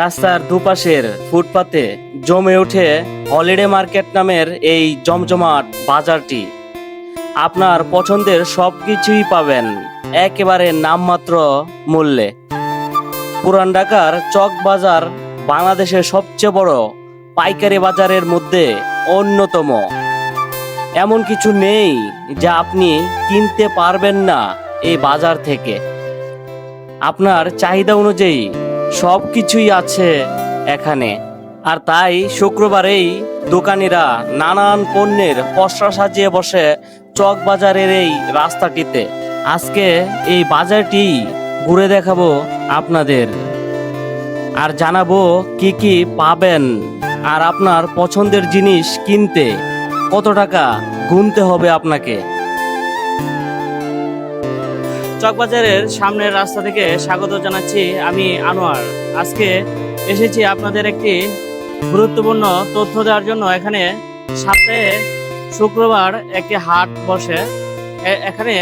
রাস্তার দুপাশের ফুটপাতে জমে ওঠে হলিডে মার্কেট নামের এই জমজমাট বাজারটি। আপনার পছন্দের সব কিছুই পাবেন, একেবারে নামমাত্র মূল্যে। পুরান ঢাকার চক বাজার বাংলাদেশের সবচেয়ে বড় পাইকারি বাজারের মধ্যে অন্যতম। এমন কিছু নেই যা আপনি কিনতে পারবেন না এই বাজার থেকে। আপনার চাহিদা অনুযায়ী সব কিছুই আছে এখানে। আর তাই শুক্রবারেই দোকানিরা নানান পণ্যের পসরা সাজিয়ে বসে চক বাজারের এই রাস্তাটিতে। আজকে এই বাজারটি ঘুরে দেখাবো আপনাদের। আর জানাব কি কি পাবেন আর আপনার পছন্দের জিনিস কিনতে। কত টাকা গুনতে হবে আপনাকে? চকবাজারের সামনের রাস্তা থেকে স্বাগত জানাচ্ছি আমি আনোয়ার। আজকে এসেছি আপনাদের একটি গুরুত্বপূর্ণ তথ্য দেওয়ার জন্য। এখানে সপ্তাহে শুক্রবার একটি হাট বসে। এখানে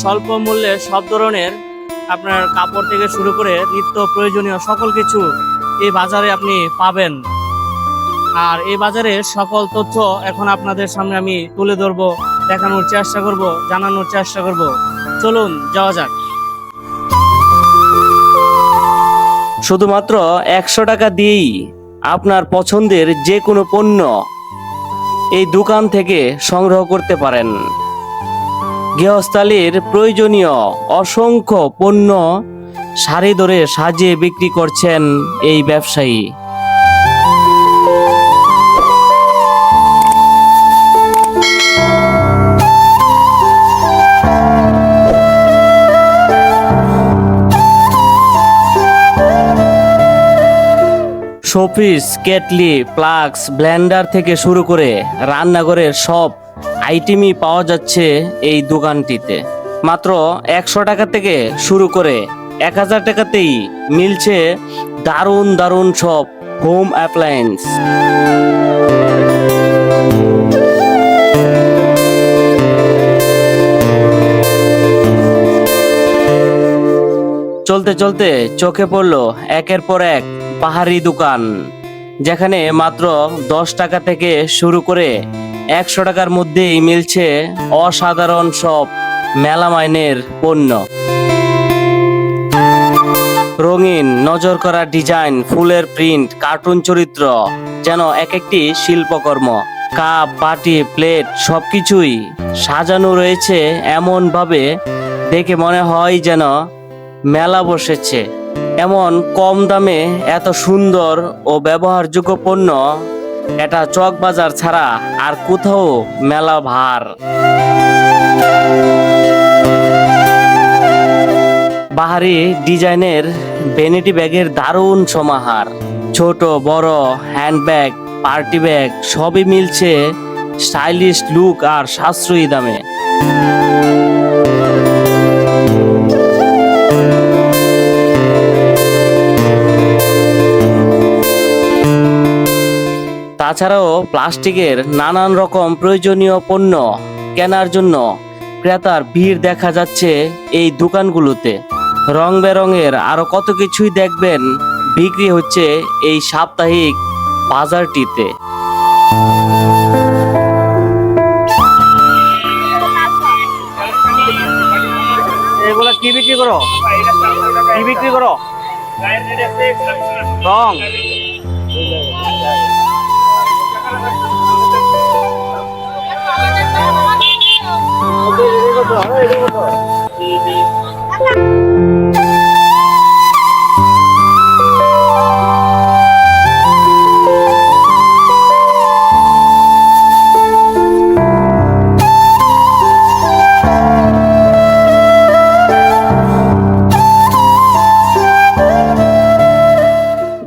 স্বল্প মূল্যে সব ধরনের আপনার কাপড় থেকে শুরু করে নিত্য প্রয়োজনীয় সকল কিছু এই বাজারে আপনি পাবেন। আর এই বাজারে সকল তথ্য এখন আপনাদের সামনে আমি তুলে ধরবো, দেখানোর চেষ্টা করব, জানানোর চেষ্টা করব। চলুন, যাওয়া যাক। শুধুমাত্র একশো টাকা দিয়েই আপনার পছন্দের যে কোনো পণ্য এই দোকান থেকে সংগ্রহ করতে পারেন। গৃহস্থালির প্রয়োজনীয় অসংখ্য পণ্য সারি ধরে সাজিয়ে বিক্রি করছেন এই ব্যবসায়ী। শোপিস, কেটলি, প্লাক্স, ব্লেন্ডার থেকে শুরু করে রান্নাঘরের সব আইটেমই পাওয়া যাচ্ছে এই দোকানটিতে। মাত্র একশো টাকা থেকে শুরু করে এক হাজার টাকাতেই মিলছে দারুণ দারুণ সব হোম অ্যাপ্লায়েন্স। চলতে চলতে চোখে পড়ল একের পর এক পাহাড়ি দোকান, যেখানে মাত্র দশ টাকা থেকে শুরু করে একশো টাকার মধ্যেই মিলছে অসাধারণ সব মেলামাইনের পণ্য। রঙিন নজর করা ডিজাইন, ফুলের প্রিন্ট, কার্টুন চরিত্র, যেন এক একটি শিল্পকর্ম। কাপ, বাটি, প্লেট, সবকিছুই সাজানো রয়েছে এমন ভাবে দেখে মনে হয় যেন মেলা বসেছে। এমন কম দামে এত সুন্দর ও ব্যবহারযোগ্য পণ্য এটা চক বাজার ছাড়া আর কোথাও মেলা ভার। বাহারি ডিজাইনের ভ্যানিটি ব্যাগের দারুণ সমাহার। ছোট, বড়, হ্যান্ডব্যাগ, পার্টি ব্যাগ, সবই মিলছে স্টাইলিশ লুক আর সাশ্রয়ী দামে। তাছাড়াও প্লাস্টিকের নানান রকম প্রয়োজনীয় পণ্য কেনার জন্য ক্রেতার ভিড় দেখা যাচ্ছে এই দোকানগুলোতে। রং বেরঙের আরও কত কিছুই দেখবেন বিক্রি হচ্ছে এই সাপ্তাহিক বাজারটিতে। কি বিক্রি করো? কি বিক্রি করো? রং।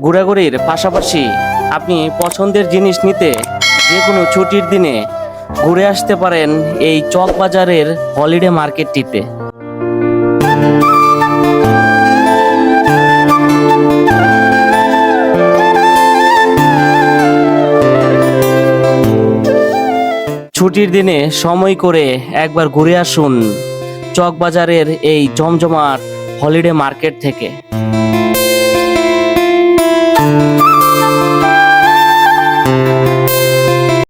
ঘোরাঘুরির পাশাপাশি আপনি পছন্দের জিনিস নিতে যে কোনো ছুটির দিনে ঘুরে আসতে পারেন এই চক বাজারের হলিডে মার্কেটটিতে। ছুটির দিনে সময় করে একবার ঘুরে আসুন চক বাজারের এই জমজমাট হলিডে মার্কেট থেকে।